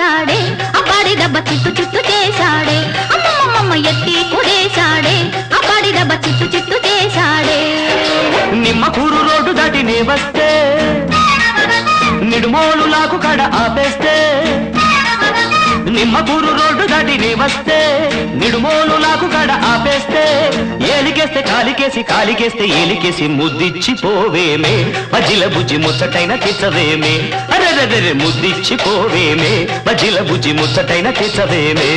చేశాడే. అబ్బాడి దెబ్బ చిత్తు చిత్తు చేశాడే. అమ్మమ్మమ్మ ఎత్తి కుదేశాడే అబ్బాడి దెబ్బ చిత్తు చిత్తు చేశాడే. నిమ్మకూరు రోడ్డు దాటి నే వస్తే నిడుమోలు లాకు కడ ఆపేస్తే నిమ్మకూరు రోడ్డు దాటి నీ వస్తే నిడుమోలు లాకు కడ ఆపేస్తే ఏలికేస్తే కాలికేసి కాలికేస్తే ఏలికేసి ముద్దిచ్చి పోవేమే మజిల బుజ్జి ముచ్చటైన తెచ్చవేమే. అరెరెరె ముద్దిచ్చి పోవేమే మజిల బుజ్జి ముచ్చటైన తెచ్చవేమే.